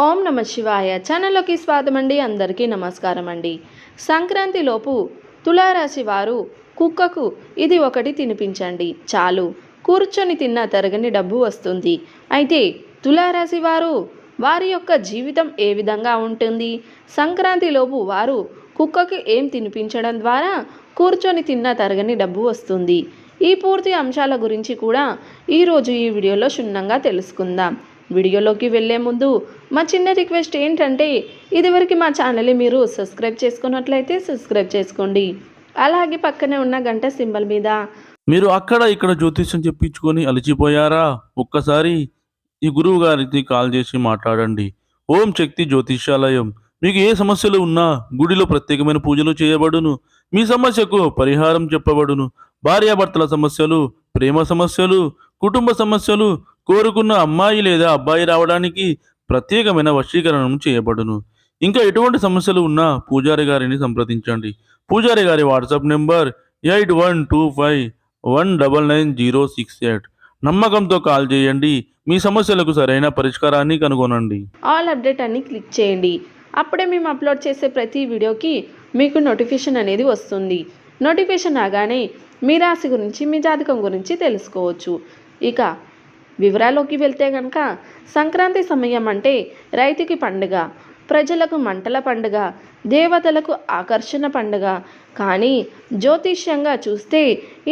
ఓం నమ శివాయ. ఛానల్లోకి స్వాగతం అండి అందరికీ నమస్కారం అండి సంక్రాంతిలోపు తులారాశి వారు కుక్కకు ఇది ఒకటి తినిపించండి. చాలు. కూర్చొని తిన్న తరగని డబ్బు వస్తుంది. అయితే తులారాశి వారు వారి యొక్క జీవితం ఏ విధంగా ఉంటుంది? సంక్రాంతిలోపు వారు కుక్కకు ఏం తినిపించడం ద్వారా కూర్చొని తిన్న తరగని డబ్బు వస్తుంది. ఈ పూర్తి అంశాల గురించి కూడా ఈరోజు ఈ వీడియోలో క్షుణ్ణంగా తెలుసుకుందాం. వీడియోలోకి వెళ్ళే ముందు మా చిన్న రిక్వెస్ట్ ఏంటంటే ఇదివరకు మా ఛానల్ని మీరు సబ్స్క్రైబ్ చేసుకున్నట్లయితే సబ్స్క్రైబ్ చేసుకోండి. అలాగే పక్కనే ఉన్న గంట సింబల్ మీద. మీరు అక్కడ ఇక్కడ జ్యోతిష్యం చెప్పించుకొని అలిచిపోయారా? ఒక్కసారి ఈ గురువు గారికి కాల్ చేసి మాట్లాడండి. ఓం శక్తి జ్యోతిష్యాలయం. మీకు ఏ సమస్యలు ఉన్నా గుడిలో ప్రత్యేకమైన పూజలు చేయబడును. మీ సమస్యకు పరిహారం చెప్పబడును. భార్యాభర్తల సమస్యలు ప్రేమ సమస్యలు కుటుంబ సమస్యలు కోరుకున్న అమ్మాయి లేదా అబ్బాయి రావడానికి ప్రత్యేకమైన వశీకరణం చేయబడును. ఇంకా ఎటువంటి సమస్యలు ఉన్నా పూజారి గారిని సంప్రదించండి. పూజారి గారి WhatsApp number eight one two five one double nine zero six eight. నమ్మకంతో కాల్ చేయండి. మీ సమస్యలకు సరైన పరిష్కారాన్ని కనుగొనండి. ఆల్ అప్డేట్ అని క్లిక్ చేయండి. అప్పుడే మేము అప్లోడ్ చేసే ప్రతి వీడియోకి మీకు నోటిఫికేషన్ అనేది వస్తుంది. నోటిఫికేషన్ రాగానే మీ రాశి గురించి మీ జాతకం గురించి తెలుసుకోవచ్చు. ఇక వివరాల్లోకి వెళ్తే కనుక సంక్రాంతి సమయం అంటే రైతుకి పండుగ ప్రజలకు మంటల పండుగ దేవతలకు ఆకర్షణ పండుగ. కానీ జ్యోతిష్యంగా చూస్తే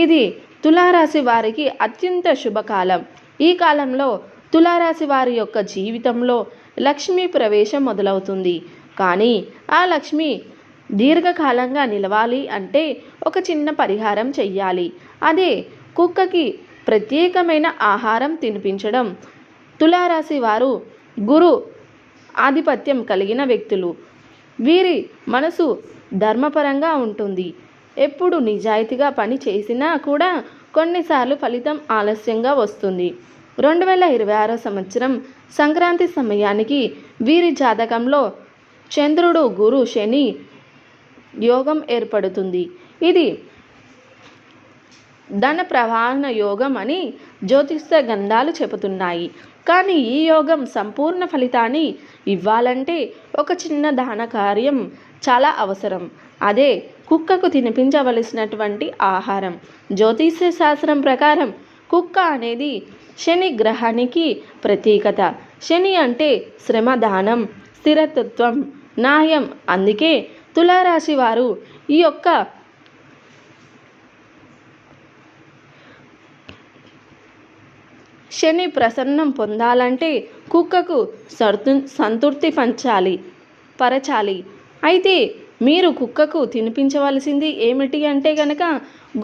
ఇది తులారాశి వారికి అత్యంత శుభకాలం. ఈ కాలంలో తులారాశి వారి యొక్క జీవితంలో లక్ష్మీ ప్రవేశం మొదలవుతుంది. కానీ ఆ లక్ష్మి దీర్ఘకాలంగా నిలవాలి అంటే ఒక చిన్న పరిహారం చెయ్యాలి. అదే కుక్కకి ప్రత్యేకమైన ఆహారం తినిపించడం. తులారాశి వారు గురు ఆధిపత్యం కలిగిన వ్యక్తులు. వీరి మనసు ధర్మపరంగా ఉంటుంది. ఎప్పుడు నిజాయితీగా పని చేసినా కూడా కొన్నిసార్లు ఫలితం ఆలస్యంగా వస్తుంది. రెండు వేల ఇరవై ఆరో సంవత్సరం సంక్రాంతి సమయానికి వీరి జాతకంలో చంద్రుడు గురు శని యోగం ఏర్పడుతుంది. ఇది ధన ప్రవాహన యోగం అని జ్యోతిష్య గ్రంథాలు చెబుతున్నాయి. కానీ ఈ యోగం సంపూర్ణ ఫలితాన్ని ఇవ్వాలంటే ఒక చిన్న దాన కార్యం చాలా అవసరం. అదే కుక్కకు తినిపించవలసినటువంటి ఆహారం. జ్యోతిష్య శాస్త్రం ప్రకారం కుక్క అనేది శని గ్రహానికి ప్రతీకత. శని అంటే శ్రమ దానం స్థిరతత్వం న్యాయం అందుకే తులారాశి వారు ఈ యొక్క శని ప్రసన్నం పొందాలంటే కుక్కకు సర్తు సంతృప్తి పంచాలి పరచాలి. అయితే మీరు కుక్కకు తినిపించవలసింది ఏమిటి అంటే గనక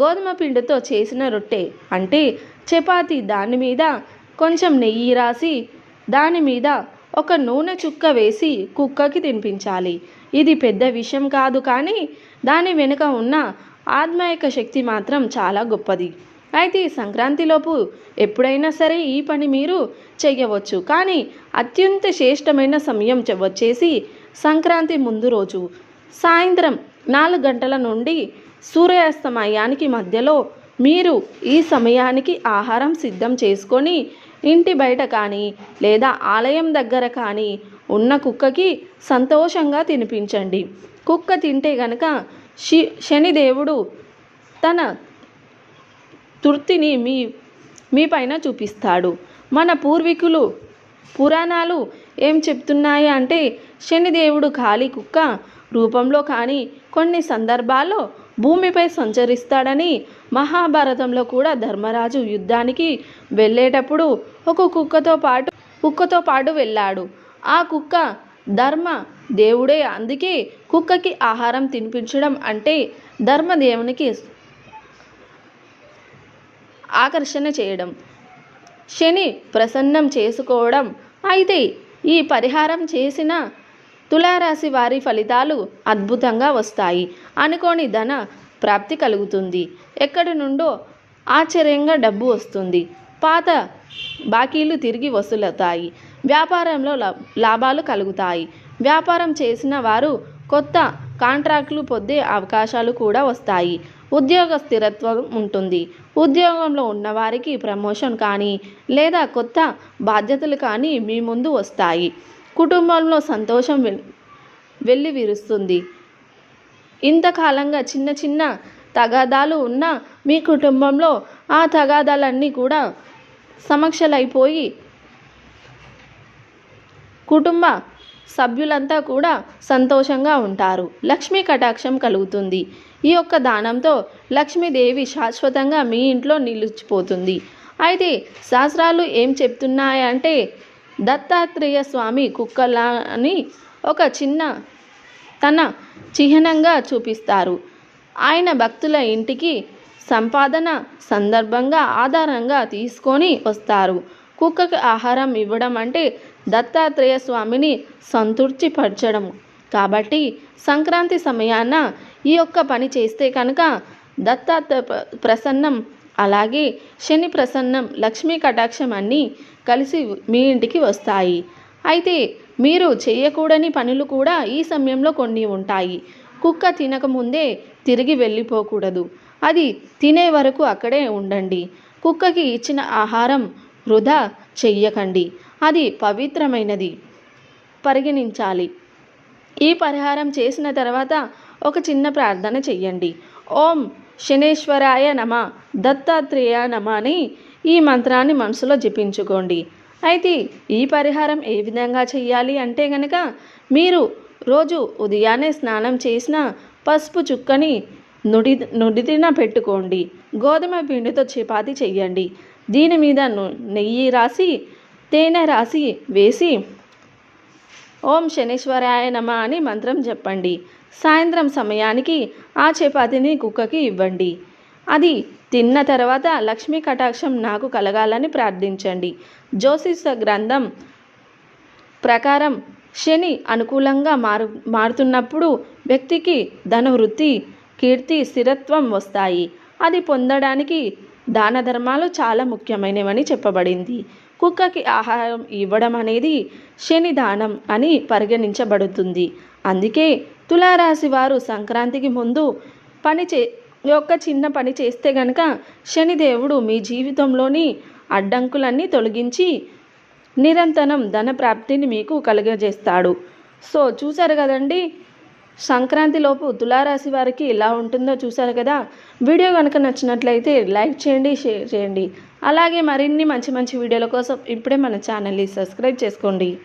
గోధుమ పిండితో చేసిన రొట్టె అంటే చపాతి దాని మీద కొంచెం నెయ్యి రాసి దాని మీద ఒక నూనె చుక్క వేసి కుక్కకి తినిపించాలి. ఇది పెద్ద విషయం కాదు కానీ దాని వెనుక ఉన్న ఆత్మాయక శక్తి మాత్రం చాలా గొప్పది. అయితే ఈ సంక్రాంతిలోపు ఎప్పుడైనా సరే ఈ పని మీరు చెయ్యవచ్చు. కానీ అత్యంత శ్రేష్టమైన సమయం వచ్చేసి సంక్రాంతి ముందు రోజు. సాయంత్రం నాలుగు గంటల నుండి సూర్యాస్తమయానికి మధ్యలో మీరు ఈ సమయానికి ఆహారం సిద్ధం చేసుకొని ఇంటి బయట కానీ లేదా ఆలయం దగ్గర కానీ ఉన్న కుక్కకి సంతోషంగా తినిపించండి. కుక్క తింటే గనక శి శనిదేవుడు తన తృప్తిని మీ మీ పైన చూపిస్తాడు. మన పూర్వీకులు పురాణాలు ఏం చెప్తున్నాయి అంటే శనిదేవుడు ఖాళీ కుక్క రూపంలో కానీ కొన్ని సందర్భాల్లో భూమిపై సంచరిస్తాడని మహాభారతంలో కూడా ధర్మరాజు యుద్ధానికి వెళ్ళేటప్పుడు ఒక కుక్కతో పాటు కుక్కతో పాటు వెళ్ళాడు. ఆ కుక్క ధర్మ దేవుడే అందుకే కుక్కకి ఆహారం తినిపించడం అంటే ధర్మదేవునికి ఆకర్షణ చేయడం. శని ప్రసన్నం చేసుకోవడం. అయితే ఈ పరిహారం చేసిన తులారాశి వారి ఫలితాలు అద్భుతంగా వస్తాయి. అనుకోని ధన ప్రాప్తి కలుగుతుంది. ఎక్కడి నుండో ఆశ్చర్యంగా డబ్బు వస్తుంది. పాత బాకీలు తిరిగి వసూలవుతాయి. వ్యాపారంలో లా- లాభాలు కలుగుతాయి. వ్యాపారం చేసిన వారు కొత్త కాంట్రాక్టులు పొందే అవకాశాలు కూడా వస్తాయి. ఉద్యోగ స్థిరత్వం ఉంటుంది. ఉద్యోగంలో ఉన్నవారికి ప్రమోషన్ కానీ లేదా కొత్త బాధ్యతలు కానీ మీ ముందు వస్తాయి. కుటుంబంలో సంతోషం వెళ్ళి విరుస్తుంది ఇంతకాలంగా చిన్న చిన్న తగాదాలు ఉన్న మీ కుటుంబంలో ఆ తగాదాలన్నీ కూడా సమక్షలైపోయి కుటుంబ సభ్యులంతా కూడా సంతోషంగా ఉంటారు. లక్ష్మీ కటాక్షం కలుగుతుంది. ఈ యొక్క దానంతో లక్ష్మీదేవి శాశ్వతంగా మీ ఇంట్లో నిలిచిపోతుంది. అయితే శాస్త్రాలు ఏం చెప్తున్నాయంటే దత్తాత్రేయ స్వామి కుక్కలని ఒక చిన్న తన చిహ్నంగా చూపిస్తారు. ఆయన భక్తుల ఇంటికి సంపాదన సందర్భంగా ఆధారంగా తీసుకొని వస్తారు. కుక్కకి ఆహారం ఇవ్వడం అంటే దత్తాత్రేయ స్వామిని సంతృప్తిపరచడం కాబట్టి సంక్రాంతి సమయాన ఈ యొక్క పని చేస్తే కనుక దత్తాత్ర ప్రసన్నం అలాగే శని ప్రసన్నం లక్ష్మీ కటాక్షం అన్నీ కలిసి మీ ఇంటికి వస్తాయి. అయితే మీరు చేయకూడని పనులు కూడా ఈ సమయంలో కొన్ని ఉంటాయి. కుక్క తినకముందే తిరిగి వెళ్ళిపోకూడదు. అది తినే వరకు అక్కడే ఉండండి. కుక్కకి ఇచ్చిన ఆహారం వృధా చెయ్యకండి. అది పవిత్రమైనది. పరిగణించాలి. ఈ పరిహారం చేసిన తర్వాత ఒక చిన్న ప్రార్థన చెయ్యండి. ఓం శనేశ్వరాయ నమ దత్తాత్రేయ నమ అని ఈ మంత్రాన్ని మనసులో జపించుకోండి. అయితే ఈ పరిహారం ఏ విధంగా చెయ్యాలి అంటే గనక మీరు రోజు ఉదయాన్నే స్నానం చేసిన పసుపు చుక్కని నుడి నుడిదిన పెట్టుకోండి. గోధుమ పిండితో చపాతి చెయ్యండి. దీని మీద నెయ్యి రాసి తేనె రాసి వేసి ఓం శనీశ్వరాయ నమ అని మంత్రం చెప్పండి. సాయంత్రం సమయానికి ఆ చపాతీని కుక్కకి ఇవ్వండి. అది తిన్న తర్వాత లక్ష్మీ కటాక్షం నాకు కలగాలని ప్రార్థించండి. జ్యోతిష గ్రంథం ప్రకారం శని అనుకూలంగా మారు మారుతున్నప్పుడు వ్యక్తికి ధన వృత్తి కీర్తి స్థిరత్వం వస్తాయి. అది పొందడానికి దాన ధర్మాలు చాలా ముఖ్యమైనవని చెప్పబడింది. కుక్కకి ఆహారం ఇవ్వడం అనేది శనిదానం అని పరిగణించబడుతుంది. అందుకే తులారాశి వారు సంక్రాంతికి ముందు పని చే యొక్క చిన్న పని చేస్తే గనక శనిదేవుడు మీ జీవితంలోని అడ్డంకులన్నీ తొలగించి నిరంతరం ధన ప్రాప్తిని మీకు కలుగజేస్తాడు. సో చూసారు కదండి? సంక్రాంతిలోపు తులారాశి వారికి ఎలా ఉంటుందో చూసారు కదా? వీడియో కనుక నచ్చినట్లయితే లైక్ చేయండి షేర్ చేయండి. అలాగే మరిన్ని మంచి మంచి వీడియోల కోసం ఇప్పుడే మన ఛానల్ని సబ్స్క్రైబ్ చేసుకోండి.